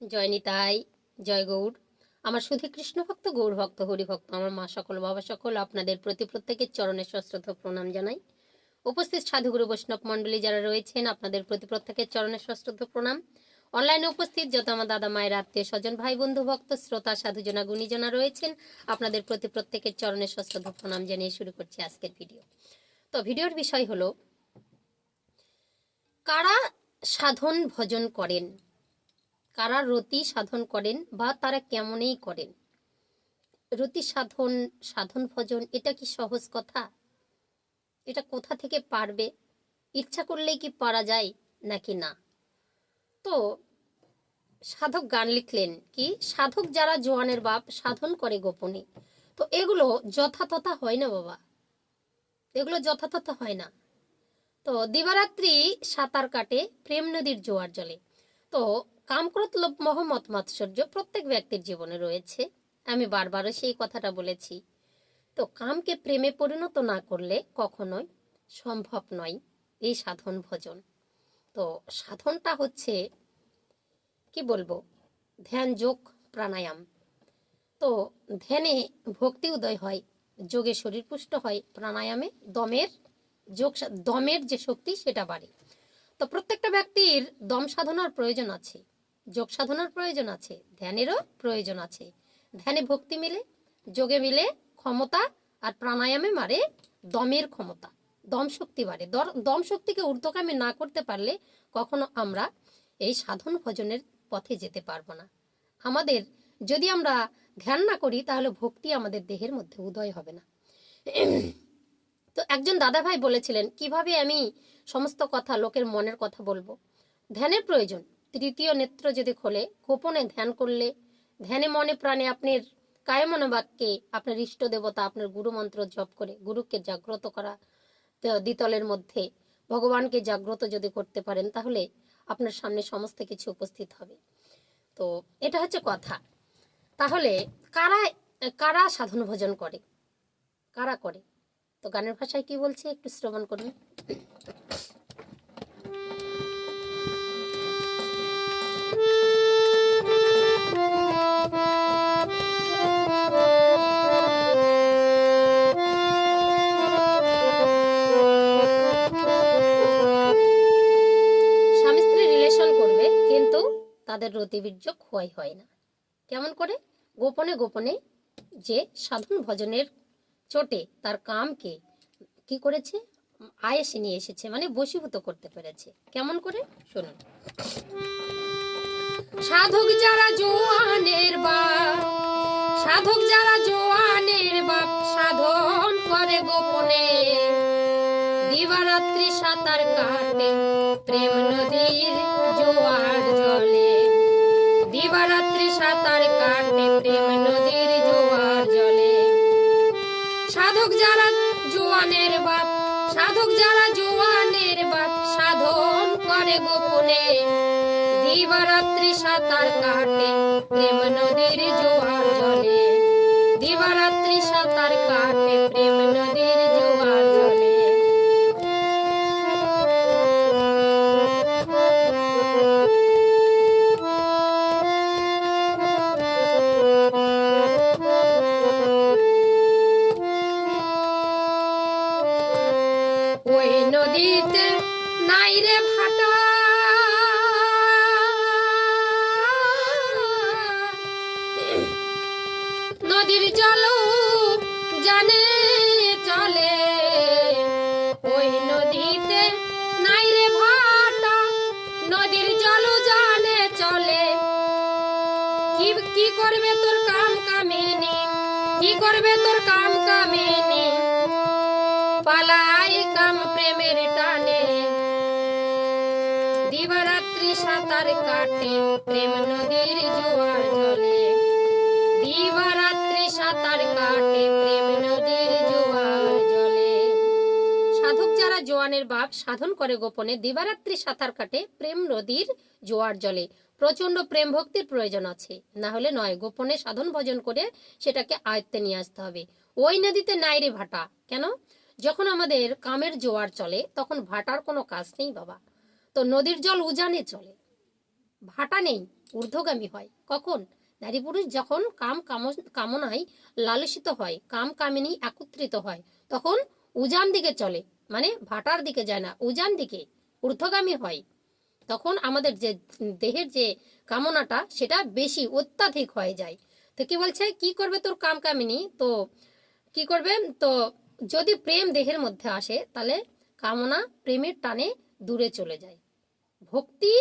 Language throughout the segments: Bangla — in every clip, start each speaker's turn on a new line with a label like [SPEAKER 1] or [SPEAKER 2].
[SPEAKER 1] জয় নিতাই, জয় গৌর আমার শুধু কৃষ্ণ ভক্ত গৌর ভক্ত হরি ভক্ত আমার মা সকল, বাবা সকল আপনাদের প্রতি প্রত্যেকের চরণে সশ্রদ্ধ প্রণাম জানাই। উপস্থিত সাধুগুরু বৈষ্ণব মণ্ডলী যারা রয়েছেন, আপনাদের প্রতি প্রত্যেকের চরণে সশ্রদ্ধ প্রণাম। অনলাইনে উপস্থিত যত আমার দাদা মায়ের আত্মীয় স্বজন ভাই বন্ধু ভক্ত, শ্রোতা সাধুজনা গুণীজনা রয়েছেন, আপনাদের প্রতি প্রত্যেকের চরণে সশ্রদ্ধ প্রণাম জানিয়ে শুরু করছি আজকের ভিডিও। তো ভিডিওর বিষয় হলো, কারা সাধন ভজন করেন? কারা রতি সাধন করেন বা তারা কেমনই করেন? রতি সাধন সাধন ভজন, এটা কি সহজ কথা? এটা কোথা থেকে পারবে? ইচ্ছা করলেই কি পারা যায় নাকি না? তো সাধক গান লিখলেন কি, সাধক যারা জোয়ানের বাপ, সাধন করে গোপনে। তো এগুলো যথাতথা হয় না বাবা। এগুলো যথাতথা হয় না। তো দিবারাত্রি সাঁতার কাটে প্রেম নদীর জোয়ার জলে। তো কামক্রোধ লোভ মোহ মত মাৎসর্য প্রত্যেক ব্যক্তির জীবনে রয়েছে। আমি বারবারও সেই কথাটা বলেছি। তো কামকে প্রেমে পরিণত না করলে কখনোই সম্ভব নয় এই সাধন ভজন। তো সাধনটা হচ্ছে, কি বলব, ধ্যান যোগ প্রাণায়াম। তো ধ্যানে ভক্তি উদয় হয়, যোগে শরীর পুষ্ট হয়, প্রাণায়ামে দমের যোগ দমের যে শক্তি সেটা বাড়ে। তো প্রত্যেকটা ব্যক্তির দম সাধনার প্রয়োজন আছে। যোগ সাধনার প্রয়োজন আছে, ধ্যানেরও প্রয়োজন আছে। ধ্যানে ভক্তি মিলে, যোগে মিলে ক্ষমতা আর প্রাণায়ামে মারে দমের ক্ষমতা, দম শক্তি বাড়ে। দম শক্তিকে ঊর্ধ্বগামী না করতে পারলে কখনো আমরা এই সাধন ভজনের পথে যেতে পারব না। আমাদের, যদি আমরা ধ্যান না করি, তাহলে ভক্তি আমাদের দেহের মধ্যে উদয় হবে না। তো একজন দাদা ভাই বলেছিলেন, কীভাবে আমি সমস্ত কথা লোকের মনের কথা বলব? ধ্যানের প্রয়োজন তৃতীয় নেত্র যদি খোলে, গোপনে ধ্যান করলে, ধ্যানে মনে প্রাণে আপনার কায় মনোবাক্যে আপনার ইষ্ট দেবতা আপনার গুরু মন্ত্র জপ করে, গুরুকে জাগ্রত করা দ্বিতলের মধ্যে ভগবানকে জাগ্রত যদি করতে পারেন, তাহলে আপনার সামনে সমস্ত কিছু উপস্থিত হবে। তো এটা হচ্ছে কথা। তাহলে কারা কারা সাধন ভজন করে? কারা করে? তো গানের ভাষায় কি বলছে? একটু শ্রবণ করুন। তাদের রতিবীর্য ক্ষয় হয় না। কেমন করে? গোপনে গোপনে যে সাধন ভজনের চোটে তার কামকে কি করেছে? আয়েসে নিয়ে এসেছে মানে বশীভূত করতে পেরেছে। কেমন করে? শুনুন। সাধক যারা জোয়ানের বাপ, সাধক যারা জোয়ানের বাপ সাধন করে গোপনে। দিবারাত্রি সাঁতার কাটে প্রেম নদীর জোয়ার জলে। দিবারাত্রি সাঁতার কাটে প্রেম নদীর জোয়ার জলে। সাধক যারা জোয়ানের বাপ, সাধক যারা জোয়ানের বাপ, সাধন করে গোপনে। দিবারাত্রি সাঁতার কাটে প্রেম নদীর জোয়ার ওই নদীতে নাই রে ভাটা। নদীর জল জানে চলে। ওই নদীতে নাই রে ভাটা। নদীর জল জানে চলে। কি কি করবে তোর কাম কামিনী? কি করবে তোর কাম কামিনী? প্রেম নদীর জোয়ার জলে দিবারাত্রি সাঁতার কাটে প্রেম নদীর জোয়ার জলে সাধক যারা জোয়ানের বাপ, সাধন করে গোপনে সাঁতার কাটে প্রেম নদীর জোয়ার জলে প্রচণ্ড প্রেম ভক্তির প্রয়োজন আছে। না হলে নয়, গোপনে সাধন ভজন করে সেটাকে আয়ত্তে নিয়ে আসতে হবে। ওই নদীতে নাইরে ভাটা। কেন? যখন আমাদের কামের জোয়ার চলে, তখন ভাটার কোনো কাজ নেই বাবা। তো নদীর জল উজানে চলে। ভাটা নেই, ঊর্ধ্বগামী হয়। কখন? নারী পুরুষ যখন কাম কাম- কামনায় লালসিত হয়, কাম কামিনী একত্রিত হয়, তখন উজান দিকে চলে মানে ভাটার দিকে যায় না, উজান দিকে ঊর্ধ্বগামী হয়। তখন আমাদের যে দেহের যে কামনাটা, সেটা বেশি অত্যাধিক হয়ে যায়। তো কি বলছে? কি করবে তোর কাম কামিনী? তো কি করবে? তো যদি প্রেম দেহের মধ্যে আসে, তাহলে কামনা প্রেমের টানে দূরে চলে যায়। ভক্তি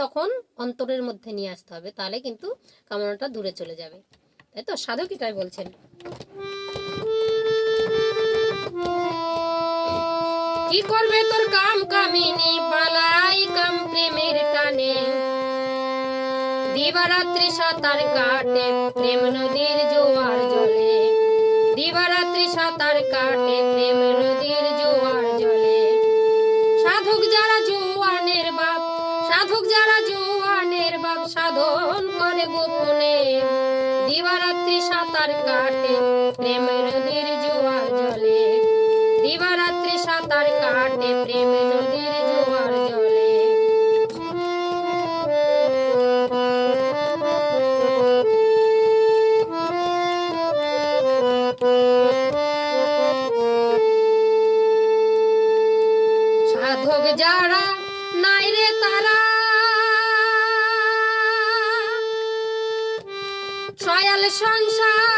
[SPEAKER 1] তখন অন্তরের মধ্যে নিয়ে আসতে হবে, তাহলে কিন্তু কামনাটা দূরে চলে যাবে। তাই তো? সাধক এটাই বলছেন। কি করবে তোর কাম কামিনী? পালাই কাম প্রেমের টানে। দিবারাত্রি সাঁতার কাটে, প্রেম নদীর সাঁতার কাটে প্রেম নদীর জোয়ার জলে। সাধক যারা নাই রে তারা সয়াল সংসার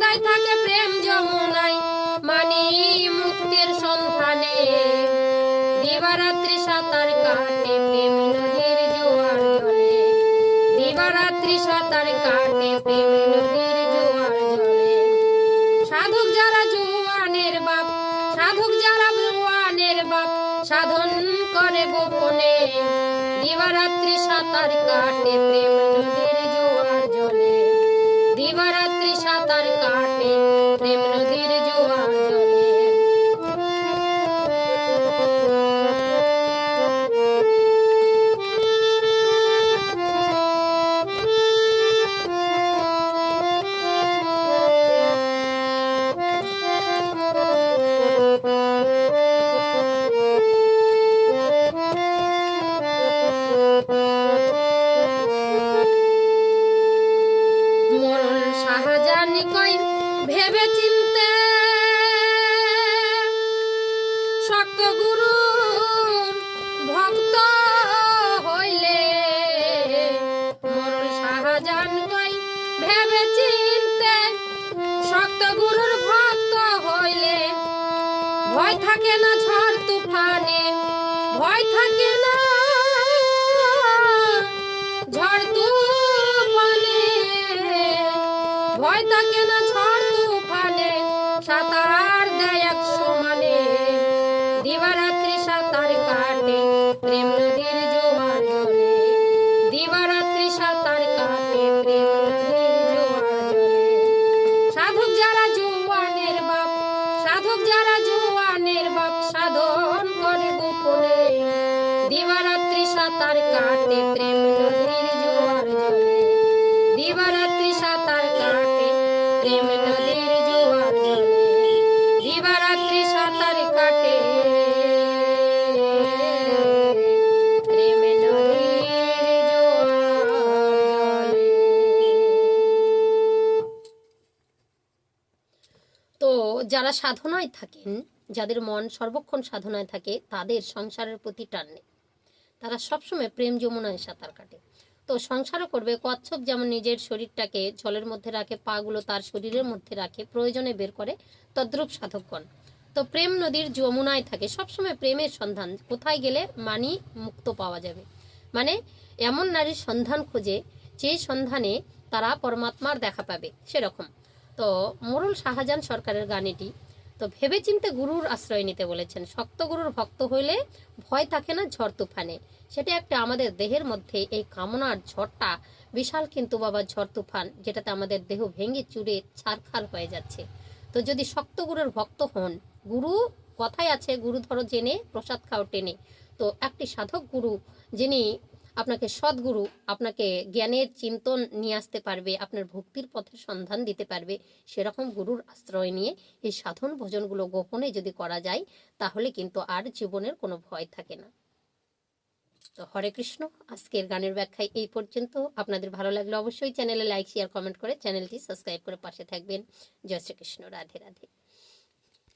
[SPEAKER 1] সদাই থাকে প্রেম যমুনাই মানি মুক্তির সন্ধানে। দিবারাত্রি সাঁতার কাটে প্রেম নদীর জোয়ার জলে। দিবারাত্রি সাঁতার কাটে প্রেম নদীর জোয়ার জলে। সাধক যারা জোয়ানের বাপ যারা জোয়ানের বাপ, সাধন করে গোপনে। দিবারাত্রি সাঁতার কাটে প্রেম নদীর দিবারাত্রি সাঁতার শাহজাহান কই ভেবে চিনতে গুরু ভক্ত হইলে মরণ শাহজাহান কই ভেবে চিনতে গুরুর ভক্ত হইলে, ভয় থাকে না ঝড় তুফানে, ভয় থাকে না কাটে তো যারা সাধনায় থাকেন, যাদের মন সর্বক্ষণ সাধনায় থাকে, তাদের সংসারের প্রতি টান নেই। তারা সবসময় প্রেম যমুনায় সাঁতার কাটে। তো সংসারও করবে, কচ্ছপ যেমন নিজের শরীরটাকে জলের মধ্যে রাখে, পাগুলো তার শরীরের মধ্যে রাখে, প্রয়োজনে বের করে, তদ্রূপ সাধকগণ। তো প্রেম নদীর যমুনায় থাকে, সবসময় প্রেমের সন্ধান, কোথায় গেলে মানি মুক্ত পাওয়া যাবে। মানে এমন নারীর সন্ধান খোঁজে, যে সন্ধানে তারা পরমাত্মার দেখা পাবে, সেরকম। তো মোরল শাহজাহান সরকারের গান এটি তো ভেবেচিন্তে গুরুর আশ্রয় নিতে বলেছেন। শক্ত গুরুর ভক্ত হইলে ভয় থাকে না ঝড় তুফানে। সেটা একটা আমাদের দেহের মধ্যে এই কামনার ঝড়টা, বিশাল কিন্তু বাবা ঝড় তুফান, যেটাতে আমাদের দেহ ভেঙে চুরে ছারখার হয়ে যাচ্ছে। তো যদি শক্ত গুরুর ভক্ত হন, গুরু কথায় আছে, গুরু ধরো জেনে, প্রসাদ খাও টেনে। তো একটি সাধক গুরু, যিনি আপনাকে সদ্গুরু, আপনাকে জ্ঞানের চিন্তন নিয়ে আসতে পারবে, আপনার ভক্তির পথের সন্ধান দিতে পারবে, সেরকম গুরুর আশ্রয় নিয়ে এই সাধন ভোজনগুলো গোপনে যদি করা যায়, তাহলে কিন্তু আর জীবনের কোনো ভয় থাকে না। তো হরে কৃষ্ণ, আজকের গানের ব্যাখ্যায় এই পর্যন্ত। আপনাদের ভালো লাগলে অবশ্যই চ্যানেলে লাইক, শেয়ার, কমেন্ট করে চ্যানেলটি সাবস্ক্রাইব করে পাশে থাকবেন। জয় শ্রীকৃষ্ণ, রাধে রাধে।